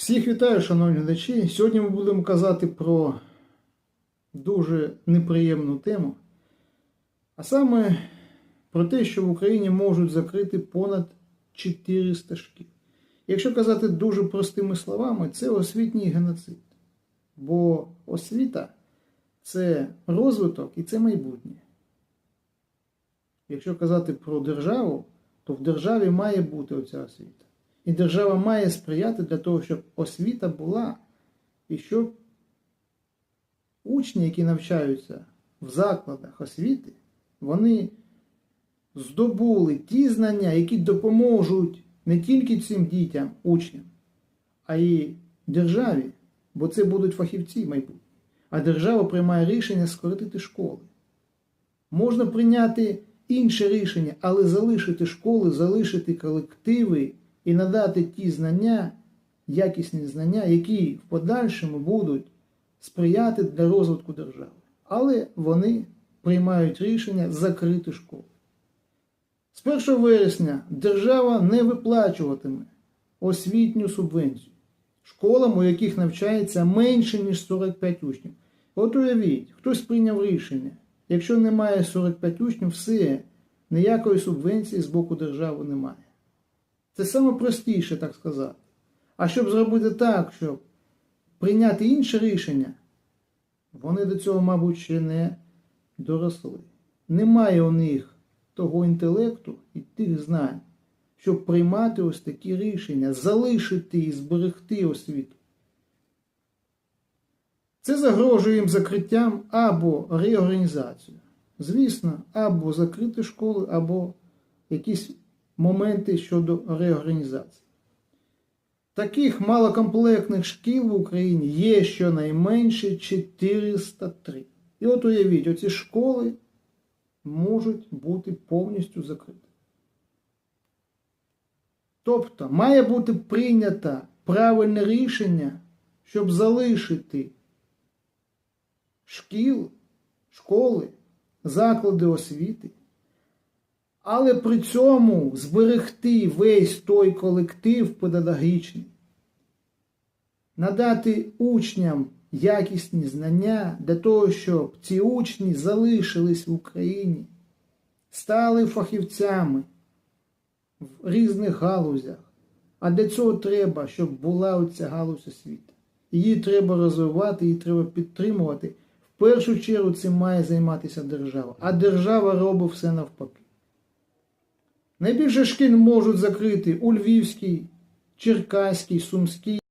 Всіх вітаю, шановні глядачі. Сьогодні ми будемо казати про дуже неприємну тему, а саме про те, що в Україні можуть закрити понад 400 шкіл. Якщо казати дуже простими словами, це освітній геноцид. Бо освіта це розвиток і це майбутнє. Якщо казати про державу, то в державі має бути оця освіта. І держава має сприяти для того, щоб освіта була, і щоб учні, які навчаються в закладах освіти, вони здобули ті знання, які допоможуть не тільки цим дітям, учням, а й державі, бо це будуть фахівці майбутні. А держава приймає рішення скоротити школи. Можна прийняти інше рішення, але залишити школи, залишити колективи і надати ті знання, якісні знання, які в подальшому будуть сприяти для розвитку держави. Але вони приймають рішення закрити школи. З 1 вересня держава не виплачуватиме освітню субвенцію школам, у яких навчається менше, ніж 45 учнів. От уявіть, хтось прийняв рішення. Якщо немає 45 учнів, все, ніякої субвенції з боку держави немає. Це саме простіше, так сказати. А щоб зробити так, щоб прийняти інше рішення, вони до цього, мабуть, ще не доросли. Немає у них того інтелекту і тих знань, щоб приймати ось такі рішення, залишити і зберегти освіту. Це загрожує їм закриттям або реорганізацією. Звісно, або закрити школи, або якісь моменти щодо реорганізації. Таких малокомплектних шкіл в Україні є щонайменше 403. І от уявіть, оці школи можуть бути повністю закриті. Тобто має бути прийнято правильне рішення, щоб залишити шкіл, школи, заклади освіти, але при цьому зберегти весь той колектив педагогічний, надати учням якісні знання для того, щоб ці учні залишились в Україні, стали фахівцями в різних галузях. А для цього треба, щоб була оця галузь освіти. Її треба розвивати, її треба підтримувати. В першу чергу цим має займатися держава, а держава робить все навпаки. Найбільше шкіл можуть закрити у Львівській, Черкаській, Сумській.